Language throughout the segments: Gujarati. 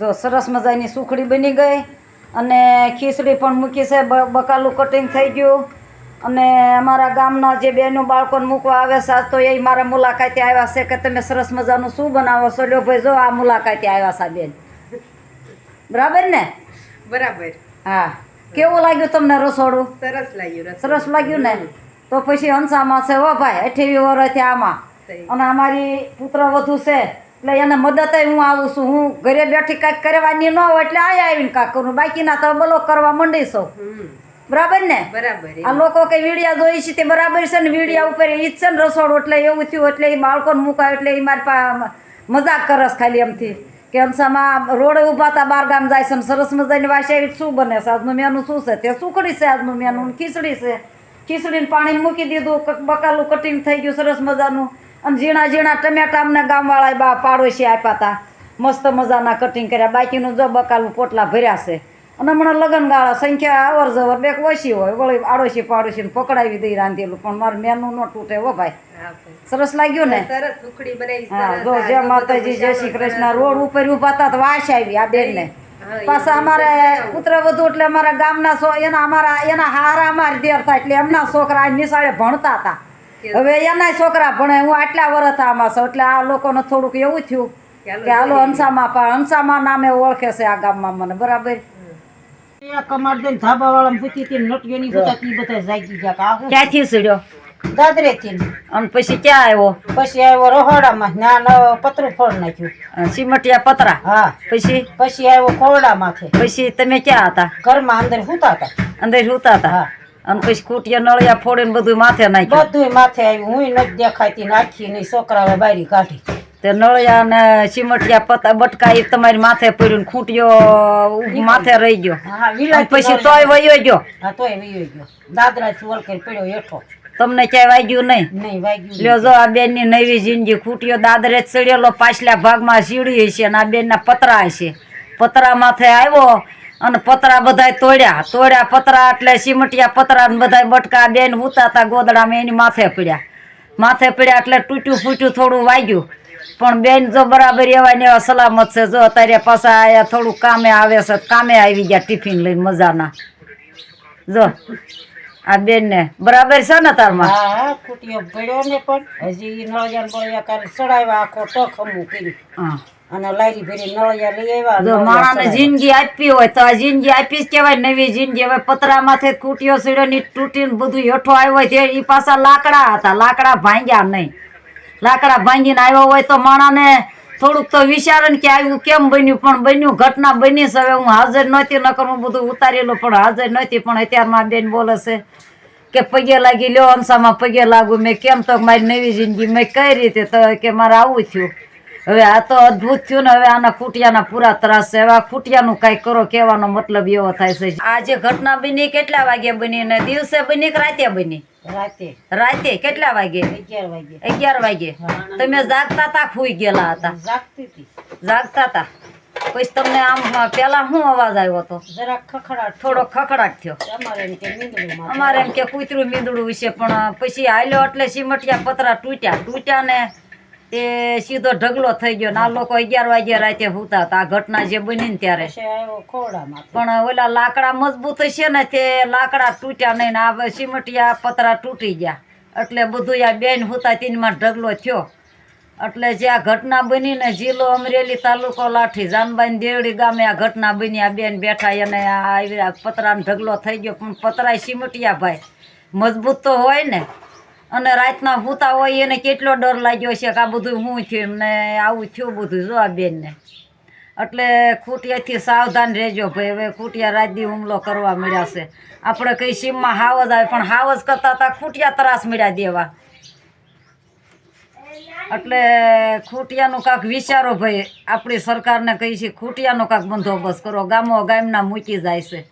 જો સરસ મજાની સુખડી બની ગઈ અને ખીચડી પણ મૂકી છે બકાલું કટિંગ થઈ ગયું. અને અમારા ગામના જે બહેનો બાળકોને મૂકવા આવે છે આજ તો એ મારા મુલાકાતે આવ્યા છે કે તમે સરસ મજાનું શું બનાવો છો? લ્યો ભાઈ જો આ મુલાકાતે આવ્યા છે બેન. બરાબર ને? બરાબર. હા. કેવું લાગ્યું તમને રસોડું? સરસ લાગ્યું સરસ લાગ્યું ને? તો પછી હંસામાં છે હો ભાઈ અઠેવી વર્ષથી આમાં. અને અમારી પુત્ર વધુ છે. એટલે એને મદદ હું આવું છું. હું ઘરે બેઠી કાંઈક કરવાની ન હોય એટલે આયા આવીને કાંઈક કરું. બાકીના તો બોલો કરવા માંડી છું બરાબર ને? બરાબર આ લોકો કઈ વિડિયા જોઈ છે તે બરાબર છે ને? વીડિયા ઉપર જ છે ને રસોડું એટલે એવું થયું એટલે એ બાળકોને મુકાય એટલે એ મારી પા મજાક કરસ ખાલી એમથી. કે અંશામાં રોડે ઊભા હતા બાર ગામ જાય છે ને સરસ મજાની વાસી શું બને છે? આજનું મેનું શું છે? તે સુખડી છે આજનું મેનું ખીચડી છે. ખીચડીને પાણી મૂકી દીધું બકાલું કટિંગ થઈ ગયું સરસ મજાનું. અને ઝીણા ઝીણા ટમેટા અમને ગામવાળા બા પાડોશી આપ્યા હતા મસ્ત મજાના કટિંગ કર્યા. બાકીનું જો બકાલું પોટલા ભર્યા છે. અને હમણાં લગ્નગાળા સંખ્યા અવર જવર બેક ઓછી હોય. વળી આડોશી પાડોશીને પકડાવી દઈ રાંધેલું. પણ મારું મેનું ન તૂટે હો ભાઈ. સરસ લાગ્યું ને? સરસ હા જો જય માતાજી જય શ્રી કૃષ્ણ. રોડ ઉપર ઊભા હતા તો વાસ આવી આ બેનને. પાછા અમારે પુત્ર વધુ એટલે અમારા ગામના એના અમારા એના હારા અમારે દેર થાય એટલે એમના છોકરા નિશાળે ભણતા હતા હવે એના છોકરા ભણે હું આટલા વર્ષ આમાં છું એટલે આ લોકોને થોડુંક એવું થયું કે હાલો હંસામાં પણ હંસામાં નામે ઓળખે છે આ ગામમાં મને બરાબર? કમાડ ધાબા વાળા પૂછી હતી નટિયોની બધા તી બધા જાગી ગયા કે આ હું ક્યાંથી સીડ્યો? દાદરે થી અને પછી ક્યાં આવ્યો? પછી આવ્યો રહોડામાં ના પતરું ફોડ નાખ્યું. સિમટિયા પતરા? હા. પછી? પછી આવ્યો ખોરડા માથે પછી તમે ક્યાં હતા? ઘરમાં અંદર સુતા હતા. અંદર સૂતા હતા? હા. અને પછી કુટિયા નળિયા ફોડીને બધું માથે નાખ્યું. બધું માથે આવ્યું. હું નથી દેખાતી નાખી નહીં. છોકરાઓ બારી કાઢી તે નળિયા ને સિમટિયા પતા બટકા એ તમારી માથે પડ્યું ને ખૂંટ્યો માથે રહી ગયો. પછી તોય વયો ગયો. હા તોય વયો ગયો. દાદરા વળકે પડ્યો હેઠો. તમને ક્યાંય વાગ્યું નહીં? નહીં વાગ્યું લ્યો જો આ બેનની નવી જિંદગી. ખૂટ્યો દાદરે ચડેલો પાછલા ભાગમાં સીડી હશે અને આ બેન ના પતરા હશે. પતરા માથે આવ્યો અને પતરા બધાય તોડ્યા. તોડ્યા પતરા એટલે સિમટિયા પતરા ને બધાય બટકા બેન હુતા હતા ગોદડામાં એની માથે પડ્યા. માથે પડ્યા એટલે તૂટ્યું ફૂટ્યું થોડું વાગ્યું. પણ બેન જો બરાબર એવા ને એવા સલામત છે. જો અત્યારે પાછા આયા થોડું કામે આવે છે. કામે આવી ગયા ટિફિન લઈને મજાના. જો આ બેન ને બરાબર છે ને તારમાં? હા હા પડ્યો ને પણ. હજી નળિયા બળિયા આખો ટખ કર્યું. હા. અને લારી ભરી નળિયા લઈ આવ્યા જો માણાને જિંદગી આપી હોય તો આ જિંદગી આપી જ કહેવાય નવી જિંદગી. હવે પતરામાંથી ખૂટ્યો સીડો ની તૂટીને બધું હેઠો આવ્યો હોય તે એ પાછા લાકડા હતા લાકડા ભાંગ્યા નહીં. લાકડા ભાંગીને આવ્યો હોય તો માણાને થોડુંક તો વિચારે ને કે આવ્યું કેમ બન્યું પણ બન્યું ઘટના બની છે. હવે હું હાજર નહોતી નકર હું બધું ઉતારેલું પણ હાજર નહોતી પણ અત્યારમાં બેન બોલે છે કે પગે લાગી લ્યો અંસામાં પગે લાગુ. મેં કેમ તો મારી નવી જિંદગી મેં કઈ રીતે તો કે મારે આવું થયું. હવે આ તો અદ્ભુત થયું ને હવે આના ખૂટિયાના પૂરા ત્રાસ છે. એવા ખૂટિયાનું કાંઈ કરો કહેવાનો મતલબ એવો થાય છે. આ જે ઘટના બની કેટલા વાગે બની ને દિવસે બની કે રાતે બની? રાતે. રાતે કેટલા વાગે? અગિયાર વાગે. અગિયાર વાગે. તમે જાગતા તા ખુઈ ગયેલા હતા? જાગતી હતી. જાગતા તા? પછી તમને આમ પેલા શું અવાજ આવ્યો હતો? જરા ખખડાટ થોડો ખખડાટ થયો. અમારે એમ કે મીંદડું અમારે એમ કે કૂતરું મીંદડું વિશે પણ પછી હાલ્યો એટલે સિમટિયા પતરા તૂટ્યા. તૂટ્યા ને તે સીધો ઢગલો થઈ ગયો ના આ લોકો અગિયાર વાગ્યા રાતે હુતા હતા. આ ઘટના જે બની ને ત્યારે. પણ ઓલા લાકડા મજબૂત હશે ને તે લાકડા તૂટ્યા નહીં આ સિમટિયા પતરા તૂટી ગયા. એટલે બધું આ બેન હુતા તેનમાં ઢગલો થયો. એટલે જે આ ઘટના બની ને જિલ્લો અમરેલી તાલુકો લાઠી જાનબાઈ દેવડી ગામે આ ઘટના બની. આ બેન બેઠા એને આ આ પતરાનો ઢગલો થઈ ગયો. પણ પતરાય સિમટિયા ભાઈ. મજબૂત તો હોય ને. અને રાતના સૂતા હોય એને કેટલો ડર લાગ્યો છે કે આ બધું શું થયું ને આવું થયું બધું જો આ બેનને. એટલે ખૂટિયાથી સાવધાન રહેજો ભાઈ, હવે ખૂટિયા રાજદી હુમલો કરવા મળ્યા છે. આપણે કઈ સીમમાં હાવજ આવે, પણ હાવજ કરતા હતા, ખૂટિયા ત્રાસ મળ્યા દેવા. એટલે ખૂટિયાનું કાંક વિચારો ભાઈ, આપણી સરકારને કહી છે, ખૂટિયાનો કાંક બંદોબસ્ત કરો. ગામો ગામના મૂકી જાય છે.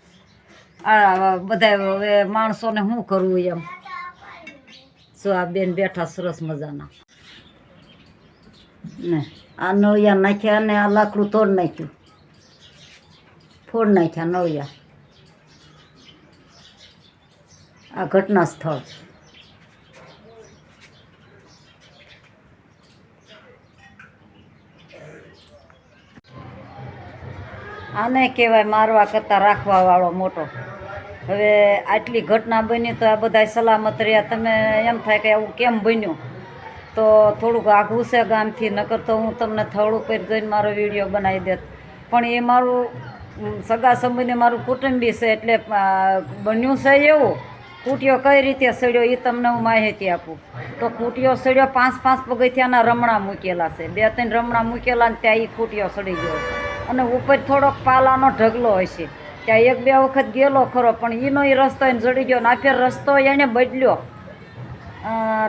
આ, બધા હવે માણસોને શું કરવું એમ? જો આ બેન બેઠા સરસ મજાના. ને આ નળિયા નાખ્યા અને આ લાકડું તોડ નાખ્યું. ફોડ નાખ્યા નળિયા. આ ઘટના સ્થળ. આને કહેવાય મારવા કરતાં રાખવા વાળો મોટો. હવે આટલી ઘટના બની તો આ બધા સલામત રહ્યા. તમે એમ થાય કે આવું કેમ બન્યું? તો થોડુંક આઘું છે ગામથી, નકર તો હું તમને થળ કરી જઈને મારો વીડિયો બનાવી દેત. પણ એ મારું સગા સંબંધી મારું કુટુંબી છે એટલે બન્યું છે એવું. કૂટિયો કઈ રીતે સડ્યો એ તમને હું માહિતી આપું. તો કૂટીઓ સડ્યો, પાંચ પાંચ પગથિયાના રમણા મૂકેલા છે. બે ત્રણ રમણા મૂકેલા ને ત્યાં એ કૂટિયો સડી ગયો. અને ઉપર થોડોક પાલાનો ઢગલો હશે. ત્યાં એક બે વખત ગયેલો ખરો, પણ એનો એ રસ્તો એને જડી ગયો ને ફેર રસ્તો એને બદલ્યો.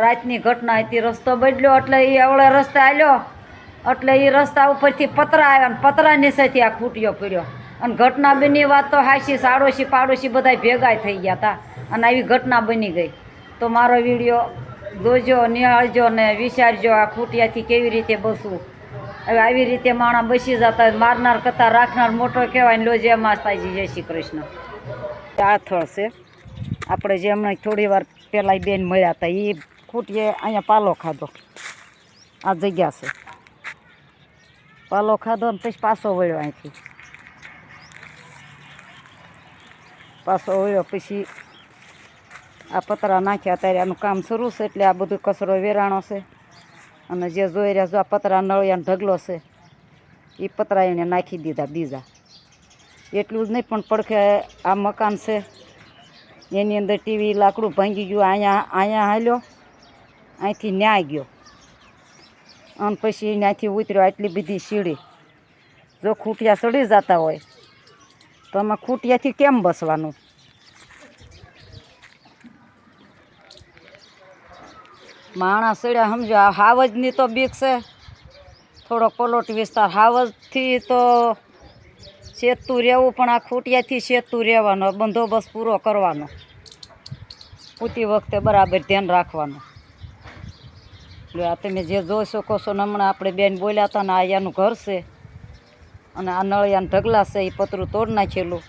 રાતની ઘટના હતી, રસ્તો બદલ્યો એટલે એ અવળે રસ્તે આવ્યો એટલે એ રસ્તા ઉપરથી પતરા આવ્યા અને પતરા નીચેથી આ ખૂટ્યો પડ્યો. અને ઘટના બની વાત તો હાશી સાડોશી પાડોશી બધા ભેગા થઈ ગયા હતા અને આવી ઘટના બની ગઈ. તો મારો વીડિયો જોજો, નિહાળજો ને વિચારજો આ ખૂટિયાથી કેવી રીતે બસવું. હવે આવી રીતે માણા બસી જતા હોય, મારનાર કથા રાખનાર મોટો કહેવાય ને લો જય માતાજી જય શ્રી કૃષ્ણ. આ થળ છે. આપણે જે હમણાં થોડી વાર પહેલાં બેન મળ્યા હતા એ ખૂટીએ અહીંયા પાલો ખાધો. આ જગ્યા છે. પાલો ખાધો ને પછી પાછો વળ્યો અહીંથી. પાછો વળ્યો પછી આ પતરા નાખ્યા ત્યારે આનું કામ શરૂ છે એટલે આ બધું કચરો વેરાણો છે. અને જે જોઈ રહ્યા જો આ પતરા નળિયાનો ઢગલો છે એ પતરા એને નાખી દીધા બીજા. એટલું જ નહીં, પણ પડખે આ મકાન છે, એની અંદર ટીવી લાકડું ભાંગી ગયું અહીંયા અહીંયા હાલ્યો અહીંથી ન્યાય ગયો. અને પછી ત્યાંથી ઉતર્યો, આટલી બધી સીડી. જો ખૂટિયા ચડી જતા હોય, તો આમાં ખૂટિયાથી કેમ બસવાનું? માણસ ચડ્યા સમજો, આ હાવજની તો બીક છે. થોડોક પલોટ વિસ્તાર હાવજથી તો સેતું રહેવું, પણ આ ખૂટિયાથી સેતું રહેવાનો બંદોબસ્ત પૂરો કરવાનો. પૂતી વખતે બરાબર ધ્યાન રાખવાનું. આ તમે જે જોઈ શકો છો ને હમણાં આપણે બેન બોલ્યા હતા ને આ એનું ઘર છે. અને આ નળિયાના ઢગલા છે, એ પતરું તોડ નાખેલું.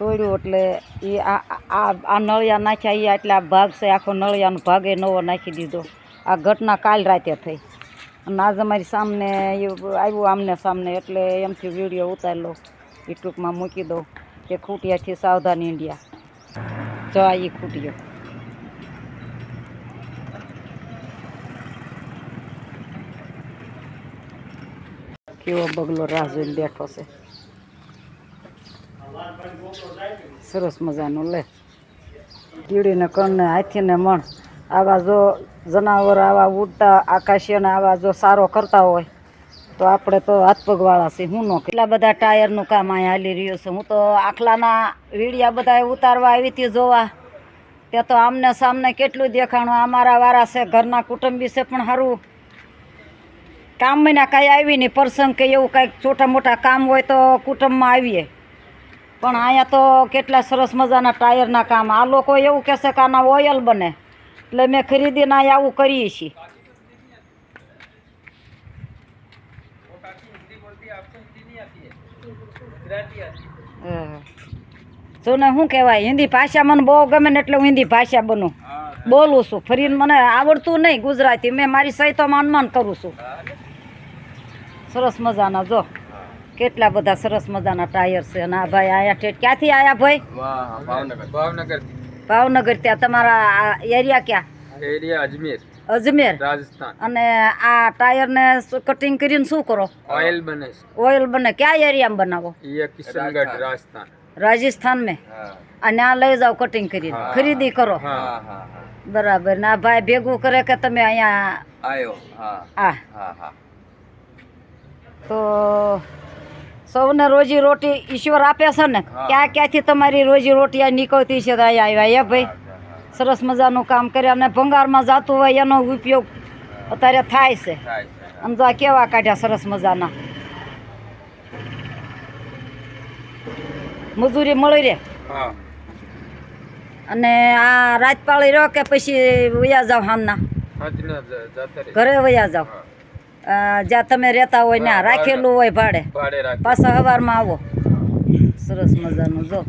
તોડ્યું એટલે એ આ આ નળિયા નાખ્યા એ એટલે આ ભાગ છે, આખો નળિયાનો ભાગે નવો નાખી દીધો. આ ઘટના કાલ રાતે થઈ. અને આજ મારી સામને આવ્યું આમને સામને એટલે એમથી વીડિયો ઉતારેલો. એ ટૂંકમાં મૂકી દઉં કે ખૂટિયાથી સાવધાન ઇન્ડિયા જો આ એ ખૂટ્યો. કેવો બગલો રાહ જોઈને બેઠો છે. સરસ મજાનું, લે. કીડીને કણને, હાથીને મણ. આવા જો જનાવર, આવા ઉડતા આકાશીને આવા જો સારો કરતા હોય, તો આપણે તો હાથ પગવાળા છીએ, હું નો કેટલા બધા ટાયરનું કામ અહીંયા હાલી રહ્યું છે. હું તો આખલાના વીડિયા બધા ઉતારવા આવી હતી જોવા. ત્યાં તો આમને સામને કેટલું દેખાણું, અમારા વારા છે, ઘરના કુટુંબી છે પણ સારું કામ મહિના કાંઈ આવી નહીં, પ્રસંગ કે એવું કાંઈક, છોટા મોટા કામ હોય તો કુટુંબમાં આવીએ. પણ અહીંયા તો કેટલા સરસ મજાના ટાયરના કામ. આ લોકો એવું કહેશે કે આના ઓઇલ બને. એટલે મેં ખરીદીને અહીંયા આવું કરીએ છીએ. જો ને શું કહેવાય, હિન્દી ભાષા મને બહુ ગમે ને એટલે હું હિન્દી ભાષા બનું. બોલું છું. ફરીને મને આવડતું નહીં ગુજરાતી. મેં મારી સહિતોમાં અનુમાન કરું છું. સરસ મજાના, જો. કેટલા બધા સરસ મજાના ટાયર છે. અને આ ભાઈ આયા ઠેઠ ક્યાંથી આયા ભાઈ? ભાવનગર. ભાવનગર. ત્યાં તમારા એરિયા ક્યાં? એરિયા અજમેર. અજમેર? રાજસ્થાન. અને આ ટાયર ને કટિંગ કરીને શું કરો? ઓઇલ બને ઓઇલ બને. ક્યાં એરિયામાં બનાવો? કિશનગઢ રાજસ્થાન. રાજસ્થાન. મેં અને આ લઈ જાઓ કટિંગ કરીને. ખરીદી કરો. બરાબર. ના ભાઈ ભેગું કરે કે તમે અહીંયા આવ્યો હા. હા હા. તો સૌને રોજી રોટી ઈશ્વર આપે છે ને ક્યાં ક્યાંથી તમારી રોજી રોટી આ નીકળતી છે ત્યાં અહીંયા આવ્યા એ ભાઈ? સરસ મજાનું કામ કરે અને ભંગારમાં જાતું હોય એનો ઉપયોગ અત્યારે થાય છે. અને તો આ કેવા કાઢ્યા સરસ મજાના. મજૂરી મળી રહે. અને આ રાજપાળી રહ્યો કે પછી વયા જાવ હામના? રહે. ઘરે વયા જાવ? જ્યાં તમે રહેતા હોય ત્યાં રાખેલું હોય ભાડે. પાછા સવારમાં આવો. સરસ મજાનું જો.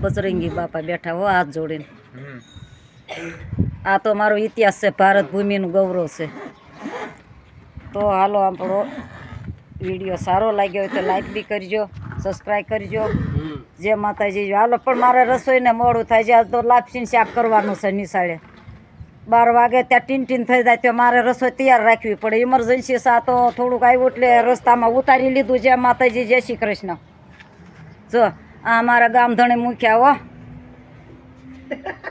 બજરંગી બાપા બેઠા હો હાથ જોડીને. આ તો મારો ઇતિહાસ છે ભારત ભૂમિનું ગૌરવ છે. તો હાલો આપણો વીડિયો સારો લાગ્યો હોય તો લાઈક બી કરજો સબસ્ક્રાઈબ કરજો. જે માતાજી. હાલો પણ મારે રસોઈને મોડું થાય છે. તો લાપસીને શાક કરવાનું છે નિશાળે. બાર વાગે ત્યાં ટીન થઈ જાય તો મારે રસોઈ તૈયાર રાખવી પડે. ઇમરજન્સી સા તો થોડુંક આવ્યું એટલે રસ્તામાં ઉતારી લીધું જે માતાજી. જય શ્રી કૃષ્ણ. જો, આ મારા ગામધણે મૂક્યા હો.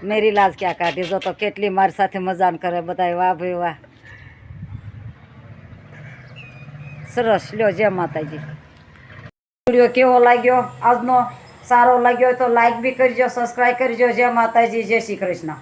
મેરી લાજ ક્યાં કાઢી? જો તો કેટલી મારી સાથે મજાન કરે બધા વાહ ભાઈ વાહ. સરસ. લ્યો, જય માતાજી. વીડિયો કેવો લાગ્યો? આજનો સારો લાગ્યો તો લાઈક બી કરજો સબસ્ક્રાઈબ કરજો. જય માતાજી. જય શ્રી કૃષ્ણ.